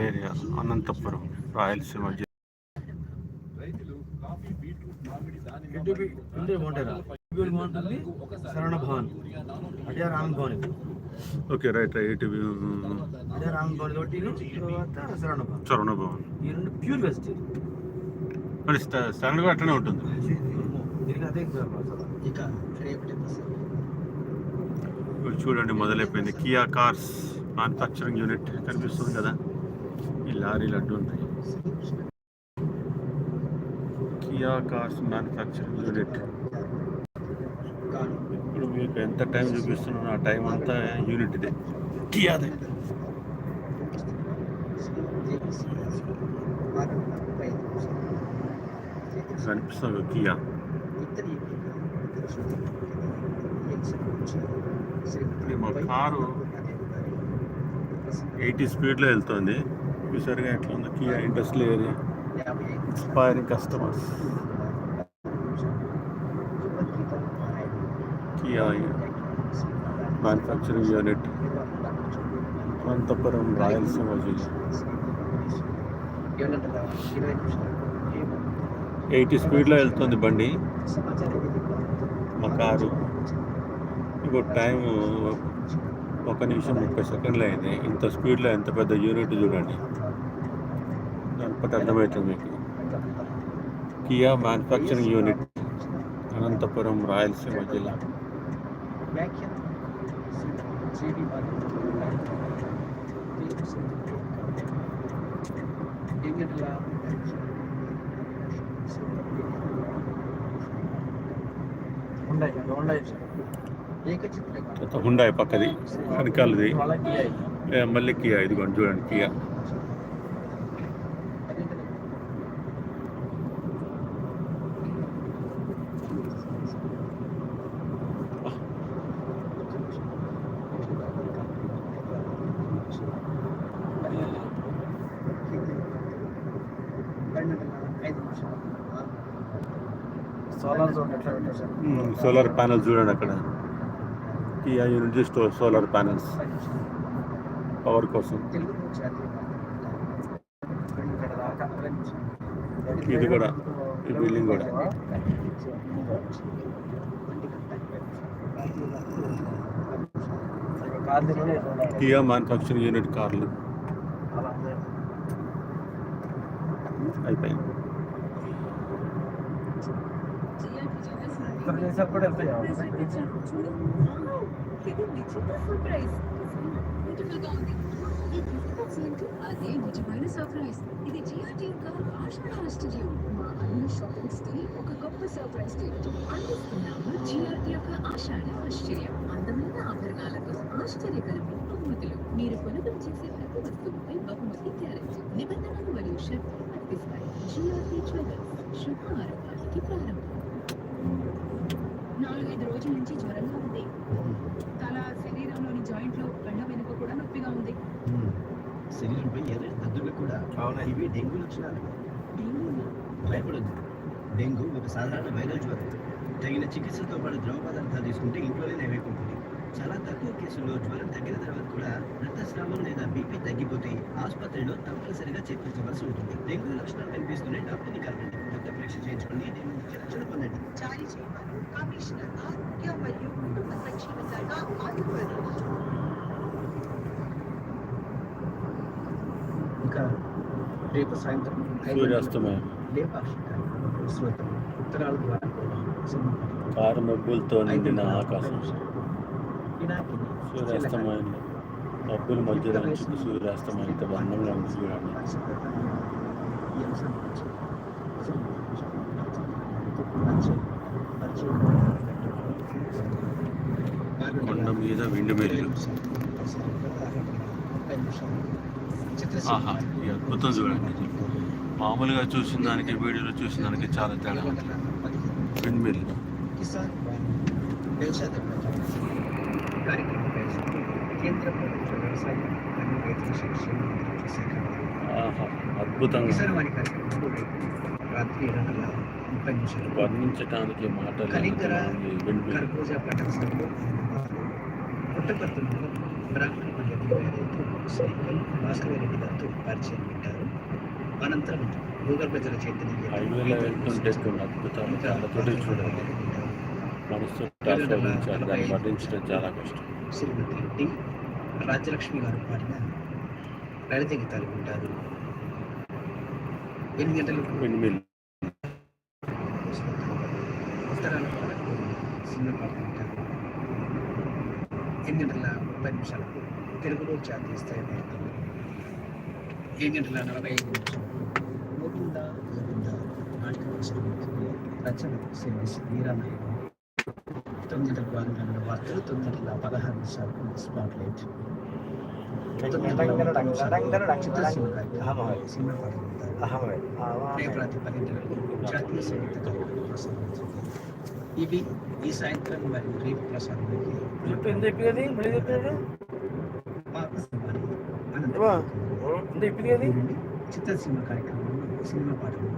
Industrial area Anantapuram Rayalaseema Saravana Bhavan. అదే Ram Bhavan. Okay right right అదే రామ్ భవన్ ఒకటి తర్వాత శరవణ భవన్. చరణ భవన్. ఈ రెండు ప్యూర్ వెస్ట్ మరి స్టా- స్టాండర్డ్ కూడా అట్లనే ఉంటుంది. దీనికి అదే ఇక చూడండి మొదలైపోయింది. కియా కార్స్ మ్యానుఫ్యాక్చరింగ్ యూనిట్ కనిపిస్తుంది కదా. ఈ లారీలు అడ్డు ఉంటాయి కియా కార్స్ మ్యానుఫ్యాక్చరింగ్ యూనిట్ ఇప్పుడు మీకు ఎంత టైం చూపిస్తున్నానో ఆ టైం అంతా యూనిట్ ఇదే. కియాదే. కనిపిస్తుంది కియా. మా కారు ఎయిటీ స్పీడ్లో వెళ్తుంది. చూసారుగా ఎట్లా ఉంది Kia interest area inspiring customers Kia manufacturing unit Anantapuram Rayalaseema జిల్లా ఎయిటీ స్పీడ్లో వెళ్తుంది బండి. మా కారు. ఇప్పుడు టైం ఒక నిమిషం ముప్పై సెకండ్లు అయింది. ఇంత స్పీడ్లో ఎంత పెద్ద యూనిట్ చూడండి. దానిపై అర్థమవుతుంది మీకు. Kia manufacturing unit Anantapuram Rayalaseema జిల్లా. ఉండాయి ఉండాయి హుండాయి పక్కది వెనకాలది మళ్ళీ కియా ఇదిగోండి చూడండి కియా. సోలార్ సోలార్ ప్యానెల్ చూడండి అక్కడ. కియా యూనిట్ స్టో సోలార్ ప్యానెల్స్ పవర్ కోసం ఇది కూడా ఈ బిల్డింగ్ కూడా. కియా మ్యానుఫ్యాక్చరింగ్ యూనిట్ కార్లు. అయిపోయింది ఇతర దేశాలు కూడా వెళ్తాయా అదే నిజమైన సర్ప్రైజ్ ఇది జిఆర్టీ యొక్క ఆషాఢ ఆశ్చర్యం మా అన్ని షాపింగ్స్కి ఒక గొప్ప సర్ప్రైజ్ గిఫ్ట్ అందిస్తున్నాము జిఆర్టీ యొక్క ఆషాఢ ఆశ్చర్యం అందమైన ఆభరణాలతో ఆశ్చర్యకరమైన బహుమతులు మీరు కొనుగోలు చేసే ప్రతి వస్తువుపై బహుమతి గ్యారెంటీ నిబంధనలు మరియు షరతులు వర్తిస్తాయి జిఆర్టీ జ్యువెలర్స్ శుభ ఆరంభానికి ప్రారంభం నాలుగైదు రోజుల నుంచి జ్వరం అవునా? ఇవి డెంగ్యూ లక్షణాలు. భయపడద్దు. డెంగ్యూ ఒక సాధారణ వైరల్ జ్వరం. తగిన చికిత్సతో పాటు ద్రవ పదార్థాలు తీసుకుంటే ఇంట్లోనే నయమైపోతుంది. చాలా తక్కువ కేసుల్లో జ్వరం తగ్గిన తర్వాత కూడా రక్తస్రావం లేదా బీపీ తగ్గిపోతే ఆసుపత్రిలో తప్పనిసరిగా చేర్పించవలసి ఉంటుంది. డెంగ్యూ లక్షణాలు కనిపిస్తూనే డాక్టర్ని కలవండి. రక్త పరీక్ష చేయించుకోండి. డెంగ్యూ రక్షణ పొందండి. జారీ కమిషనర్ ఆరోగ్య మరియు కుటుంబ సంక్షేమ శాఖ ఆంధ్రప్రదేశ్ ఇంకా రేపు సాయంత్రం సూర్యాస్తమయం. లేపాక్షిక శ్రోతం ఉత్తరాల ద్వారా సంబంధం కారు మబ్బులతో నిండిన ఆకాశం. పినాకిని సూర్యాస్తమయంలో మబ్బుల మధ్యలో నుంచి సూర్యాస్తమయం అందంగా ఉంది చూడండి. కొండ మీద విండు మేలు అద్భుతం చూడండి. మామూలుగా చూసిన దానికి వీడియోలో చూసిన దానికి చాలా తేడా. ఉంది విండ్ మిల్ కిసాన్ వ్యవసాయ కార్యక్రమం కేంద్ర ప్రభుత్వ వ్యవసాయ మరియు రైతు శిక్షణ మంత్రిత్వ శాఖ ఆహా అద్భుతంగా. రాత్రి ఏడు గంటల ముప్పై నిమిషాలు వర్ణించడానికి మాటలు కలింగర కర్బూజా పట్టణ సంఘం. పుట్టపర్తిలో బ్రాహ్మణ పద్ధతి సైకిల్ భాస్కర్ రెడ్డి గారితో పరిచయం పెట్టారు అనంతరం భూగర్భ జల చైతన్య చాలా కష్టం శ్రీమతి రెడ్డి రాజ్యలక్ష్మి గారు పాడిన లలిత గీతాలు వింటారు ఎనిమిది గంటలకు విండ్మిల్ సినిమా పాటలు వింటారు ఎనిమిది గంటల ముప్పై నిమిషాలకు తెలుగులో జాతీయ ఏడు గంటల నలభై ఐదు గోవింద గోవింద రచన శ్రీ ఎస్ వీరానాయుడు తొమ్మిది గంటల గంటల వార్తలు తొమ్మిది గంటల పదహారు నిమిషాలకు స్పాట్ లైట్ రేపు జాతీయ సంగీత ఇవి ఈ సాయంత్రం మరియు రేపు ప్రసారానికి ఎంత చెప్పింది? మళ్ళీ చెప్పేది? ఏమా? అనంతరం ఎంత చెప్పింది నుండి చిత్రసీమ కార్యక్రమంలో సినిమా పాటలు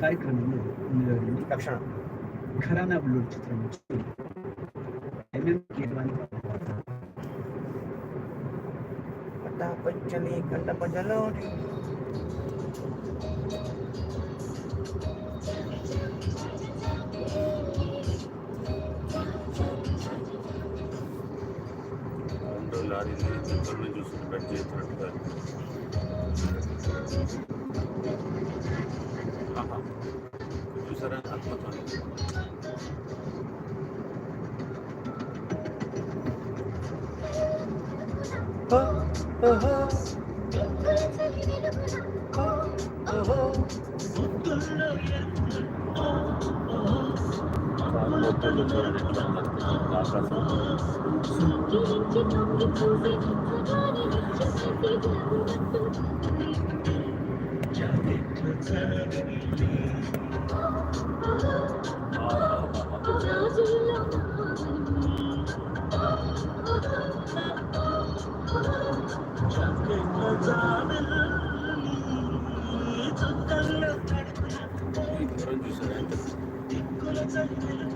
కార్యక్రమంలో నుండి రక్షణ. ఖరానా బుల్లూరు చిత్రం నుంచి ఎంఎం కీరవాణి పాట కట్ట పంచలి కట్ట పంచలో రెండు లారీలు దగ్గర చూస్తుంటే బెడ్ చేస్తున్నట్టుగా ఆహా. చూసారా అద్భుతం చాలా మొత్తంలో చూడండి ఎట్లా ఉందో ఆకాశం ఈ